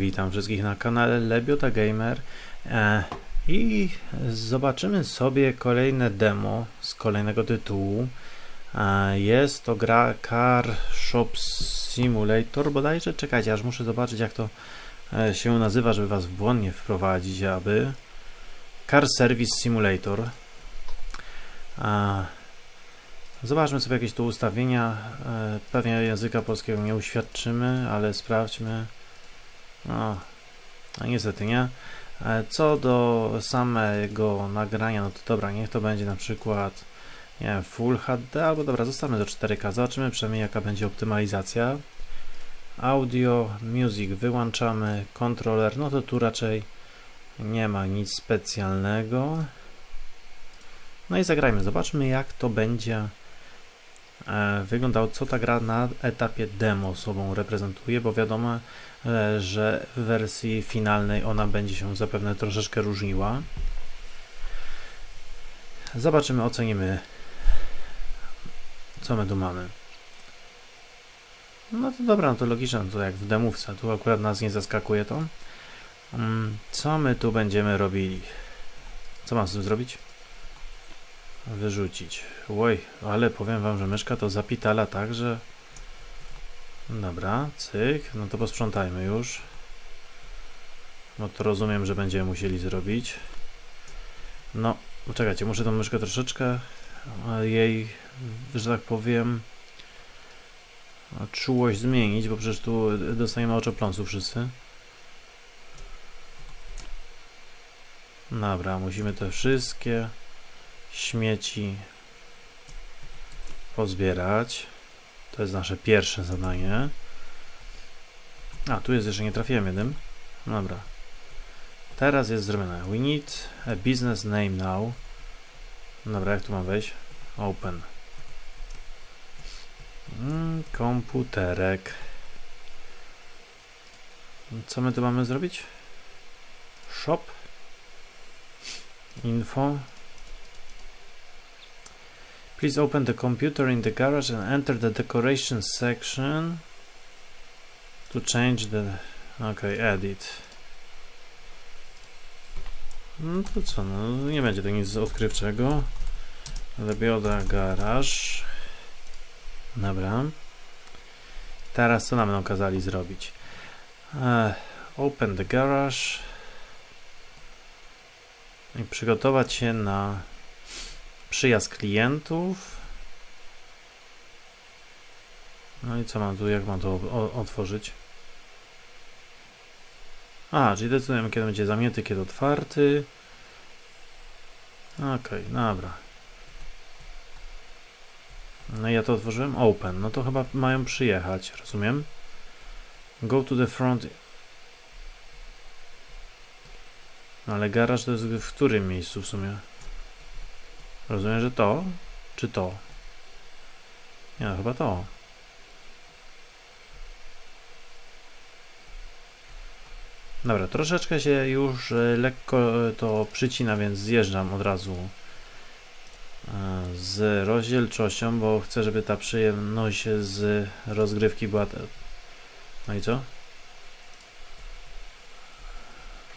witam wszystkich na kanale Lebiota Gamer e, i zobaczymy sobie kolejne demo z kolejnego tytułu. E, jest to gra Car Shop Simulator bodajże, czekajcie, aż muszę zobaczyć jak to e, się nazywa, żeby was w błąd nie wprowadzić, aby Car Service Simulator. Zobaczmy sobie jakieś tu ustawienia. Pewnie języka polskiego nie uświadczymy, ale sprawdźmy. No, a niestety nie. E, Co do samego nagrania, no to dobra, niech to będzie na przykład nie wiem, Full HD, albo dobra, zostawmy do 4K. Zobaczymy przynajmniej jaka będzie optymalizacja. Audio, music wyłączamy, kontroler, no to tu raczej nie ma nic specjalnego. No i zagrajmy, zobaczmy jak to będzie wyglądało, co ta gra na etapie demo sobą reprezentuje, bo wiadomo, e, że w wersji finalnej ona będzie się zapewne troszeczkę różniła. Zobaczymy, ocenimy, co my tu mamy. No to dobra, no to logiczne, no to jak w demówce, tu akurat nas nie zaskakuje to. Mm, Co my tu będziemy robili? Co mam z tym zrobić? Wyrzucić. Oj, ale powiem wam, że myszka to zapitala tak, że... Dobra, cyk, no to posprzątajmy już. No to rozumiem, że będziemy musieli zrobić. No, poczekajcie, muszę tą myszkę troszeczkę e, jej, że tak powiem, czułość zmienić, bo przecież tu dostajemy oczopląsu wszyscy. Dobra, musimy te wszystkie śmieci pozbierać. To jest nasze pierwsze zadanie. A, tu jest jeszcze nie trafiłem jednym. Dobra. Teraz jest zrobione. We need a business name now. Dobra, jak tu mam wejść? Open. Mm, komputerek. Co my tu mamy zrobić? Shop. Info. Please open the computer in the garage and enter the decoration section to change the... Ok, edit. No to co, no nie będzie to nic odkrywczego. Lebioda garaż. Dobra. Teraz co nam kazali zrobić? Uh, open the garage. I przygotować się na przyjazd klientów. No i co mam tu, jak mam to otworzyć? A, czyli decydujemy, kiedy będzie zamknięty, kiedy otwarty. Okej, dobra. No i ja to otworzyłem? Open. No to chyba mają przyjechać, rozumiem? Go to the front. No ale garaż to jest w którym miejscu w sumie? Rozumiem, że to? Czy to? Nie, no, chyba to. Dobra, troszeczkę się już e, lekko e, to przycina, więc zjeżdżam od razu e, z rozdzielczością, bo chcę, żeby ta przyjemność z rozgrywki była... Te... No i co?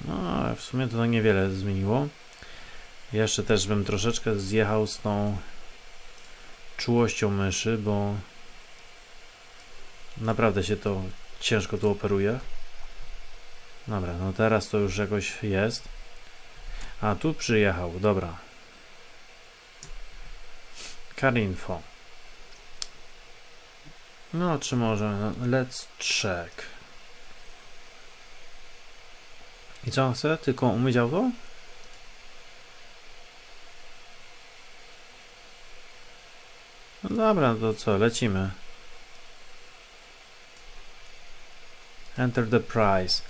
No, w sumie to niewiele zmieniło. Jeszcze też bym troszeczkę zjechał z tą czułością myszy, bo naprawdę się to ciężko tu operuje. Dobra, no teraz to już jakoś jest. A tu przyjechał, dobra. Carinfo. No, czy może let's check. I co on chce? Tylko umyć auto? No dobra, to co, lecimy. Enter the price.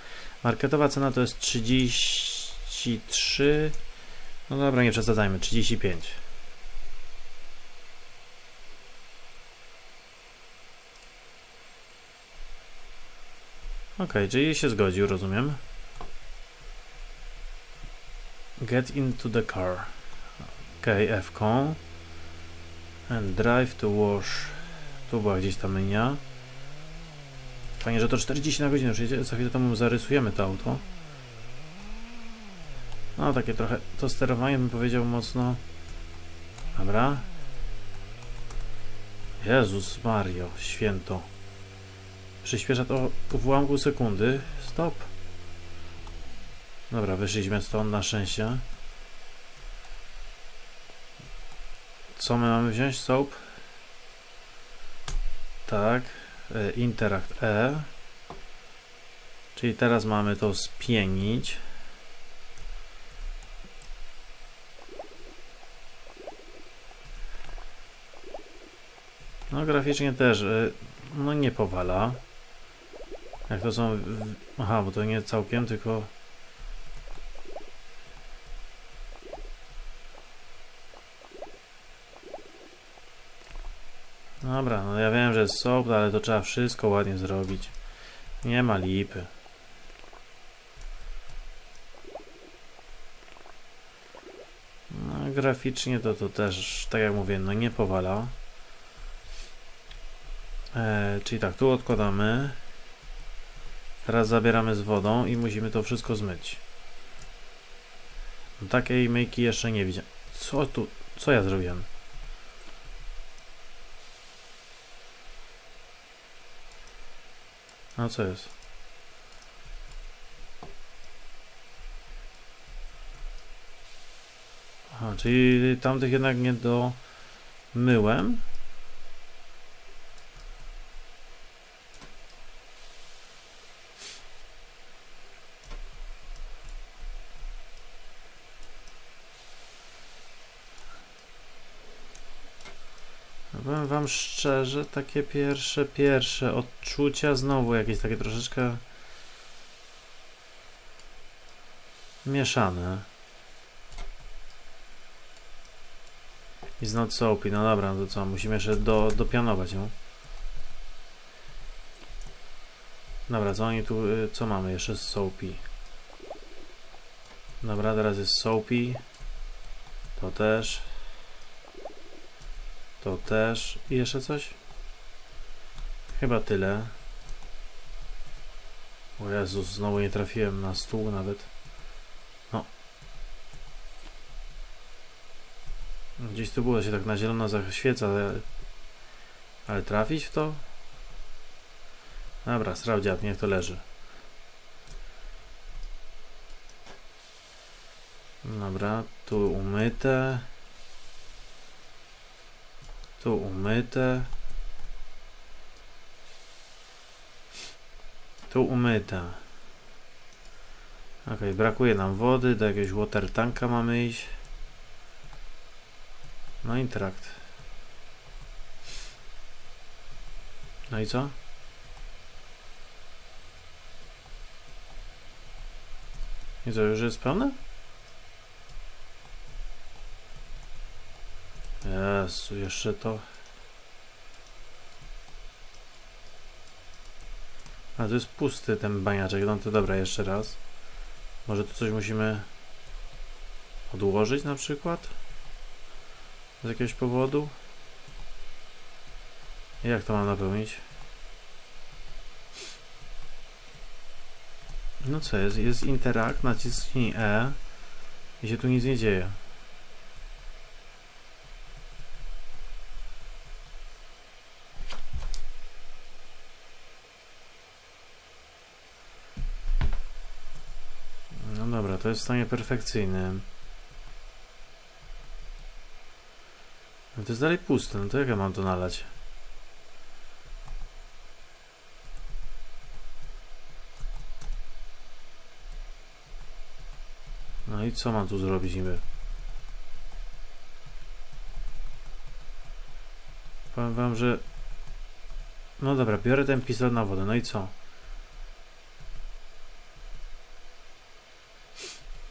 Marketowa cena to jest 33. No dobra, nie przesadzajmy, 35. Ok, czyli się zgodził, rozumiem. Get into the car. Ok, F-ką. And drive to wash. Tu była gdzieś ta linia. Fajnie, że to 40 na godzinę przyjedzie. Za chwilę temu zarysujemy to auto. No, takie trochę... To sterowanie bym powiedział mocno... Dobra. Jezus Mario, święto. Przyspiesza to w ułamku sekundy. Stop. Dobra, wyszliśmy stąd na szczęście. Co my mamy wziąć? Soap? Tak. E, Interact E. Czyli teraz mamy to spienić. No graficznie też, e, no nie powala. Jak to są, aha, bo to nie całkiem, tylko Dobra, no ja wiem, że jest soap, ale to trzeba wszystko ładnie zrobić. Nie ma lipy. No, graficznie to to też, tak jak mówię, no nie powala. E, czyli tak, tu odkładamy. Teraz zabieramy z wodą i musimy to wszystko zmyć. No, takiej myjki jeszcze nie widziałem. Co tu, co ja zrobiłem? A co jest? Aha, czyli tamtych jednak nie domyłem? Powiem wam szczerze, takie pierwsze, pierwsze odczucia znowu jakieś takie troszeczkę mieszane. Is not soapy, no dobra, no to co, musimy jeszcze do, dopianować ją. Dobra, co oni tu, y, co mamy jeszcze z soapy? Dobra, teraz jest soapy. To też. To też. I jeszcze coś? Chyba tyle. O Jezus, znowu nie trafiłem na stół nawet. No. Gdzieś tu było się tak na zielono zaświeca, ale, ale trafić w to? Dobra, srał niech to leży. Dobra, tu umyte. Tu umyte. Tu umyte. Ok, brakuje nam wody, do jakiegoś water tanka mamy iść. No interakt. No i co? I co, już jest pełne? Jezu, jeszcze to. A to jest pusty ten baniaczek. No to dobra, jeszcze raz. Może tu coś musimy odłożyć na przykład? Z jakiegoś powodu? Jak to mam napełnić? No co jest? Jest interakt, naciśnij E i się tu nic nie dzieje. No dobra, to jest w stanie perfekcyjnym. No to jest dalej puste, no to jak ja mam to nalać? No i co mam tu zrobić niby? Powiem wam, że... No dobra, biorę ten pistolet na wodę, no i co?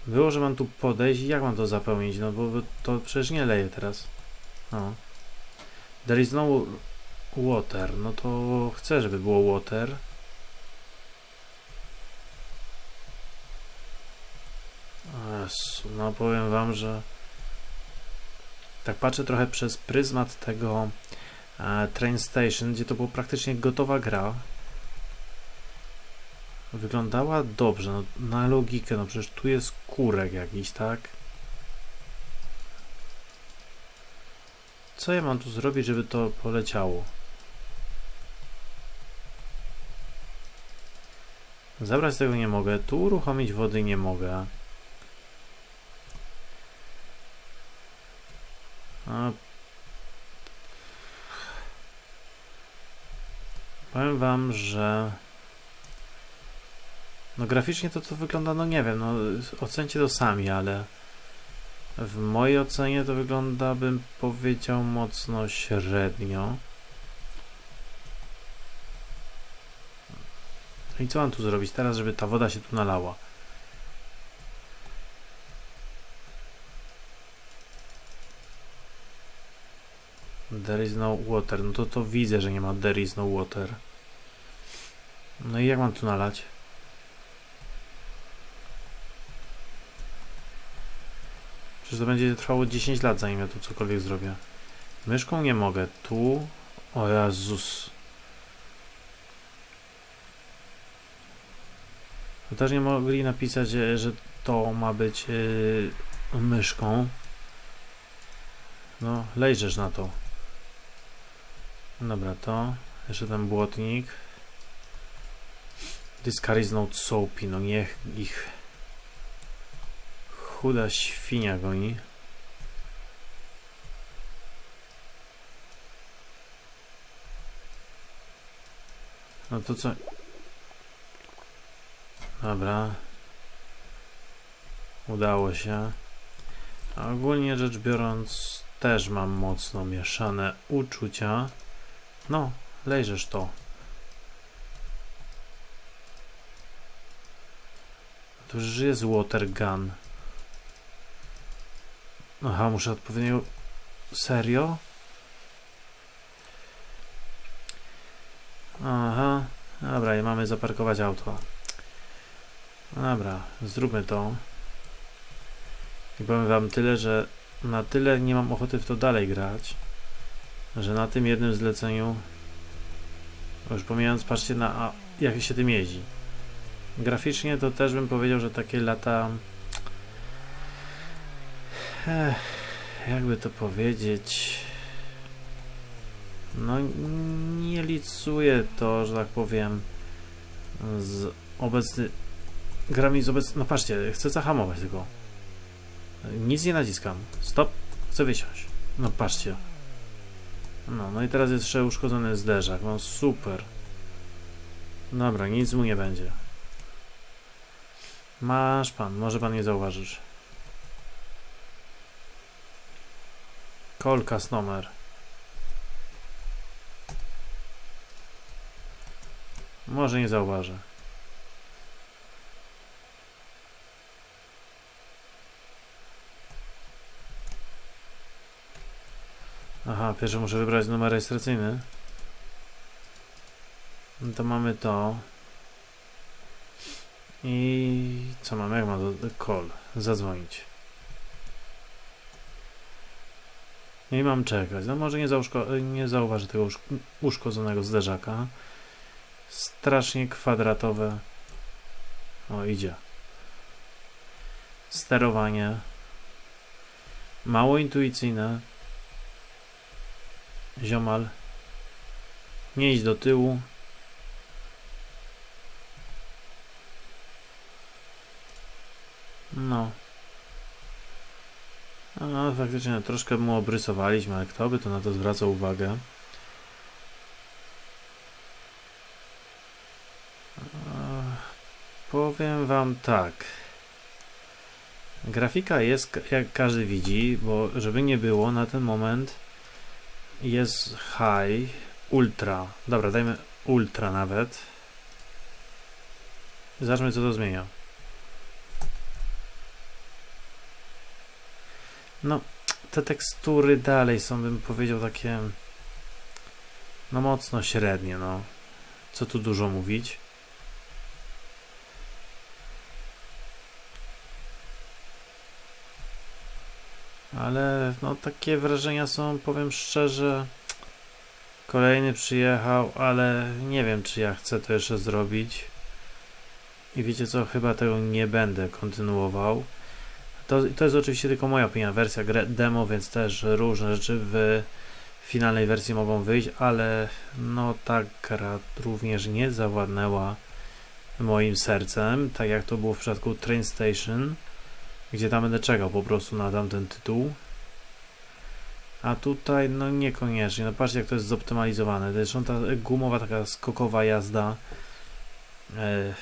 Było, że mam tu podejść i jak mam to zapełnić? No bo to przecież nie leje teraz. No. There is no water. No to chcę, żeby było water. Jezu, no powiem wam, że tak patrzę trochę przez pryzmat tego e, Train Station, gdzie to była praktycznie gotowa gra. Wyglądała dobrze, no, na logikę, no przecież tu jest kurek jakiś, tak? Co ja mam tu zrobić, żeby to poleciało? Zabrać tego nie mogę, tu uruchomić wody nie mogę. A... Powiem wam, że no graficznie to to wygląda, no nie wiem, no ocencie to sami, ale w mojej ocenie to wygląda, bym powiedział, mocno średnio. I co mam tu zrobić teraz, żeby ta woda się tu nalała? There is no water. No to to widzę, że nie ma there is no water. No i jak mam tu nalać? Przecież to będzie trwało 10 lat, zanim ja tu cokolwiek zrobię. Myszką nie mogę. Tu... O Jezus. To też nie mogli napisać, że, to ma być yy, myszką. No, lejrzesz na to. Dobra, to. Jeszcze ten błotnik. This car is not soapy. No niech ich chuda świnia goni. No to co? Dobra. Udało się. A ogólnie rzecz biorąc, też mam mocno mieszane uczucia. No, lejrzesz to. To już jest water gun. Aha, muszę odpowiednio... Serio? Aha. Dobra, i mamy zaparkować auto. Dobra, zróbmy to. I powiem wam tyle, że na tyle nie mam ochoty w to dalej grać, że na tym jednym zleceniu, już pomijając, patrzcie na jak się tym jeździ. Graficznie to też bym powiedział, że takie lata jakby to powiedzieć. No nie licuje to, że tak powiem z obecny grami z obecny no patrzcie, chcę zahamować tylko. Nic nie naciskam. Stop, chcę wysiąść. No patrzcie. No, no i teraz jest jeszcze uszkodzony zderzak. No super. Dobra, nic mu nie będzie. Masz pan, może pan nie zauważysz Kolkas numer. Może nie zauważę. Aha, pierwsze muszę wybrać numer rejestracyjny. No to mamy to. I co mamy? Jak ma do call? Zadzwonić. No i mam czekać. No może nie, nie zauważy tego usz uszkodzonego zderzaka. Strasznie kwadratowe. O, idzie. Sterowanie. Mało intuicyjne. Ziomal. Nie idź do tyłu. No. No, faktycznie troszkę mu obrysowaliśmy, ale kto by to na to zwracał uwagę? Powiem wam tak. Grafika jest, jak każdy widzi, bo żeby nie było, na ten moment jest high, ultra. Dobra, dajmy ultra nawet. Zobaczmy, co to zmienia. No, te tekstury dalej są, bym powiedział, takie no mocno średnie, no. Co tu dużo mówić. Ale no takie wrażenia są, powiem szczerze. Kolejny przyjechał, ale nie wiem czy ja chcę to jeszcze zrobić. I wiecie co, chyba tego nie będę kontynuował. To, to jest oczywiście tylko moja opinia, wersja demo, więc też różne rzeczy w finalnej wersji mogą wyjść, ale no ta gra również nie zawładnęła moim sercem, tak jak to było w przypadku Train Station, gdzie tam będę czekał po prostu na tamten tytuł. A tutaj no niekoniecznie, no patrzcie jak to jest zoptymalizowane, zresztą ta gumowa taka skokowa jazda. E,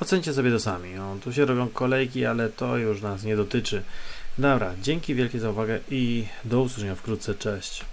Ocencie sobie to sami. No, tu się robią kolejki, ale to już nas nie dotyczy. Dobra, dzięki wielkie za uwagę i do usłyszenia wkrótce. Cześć.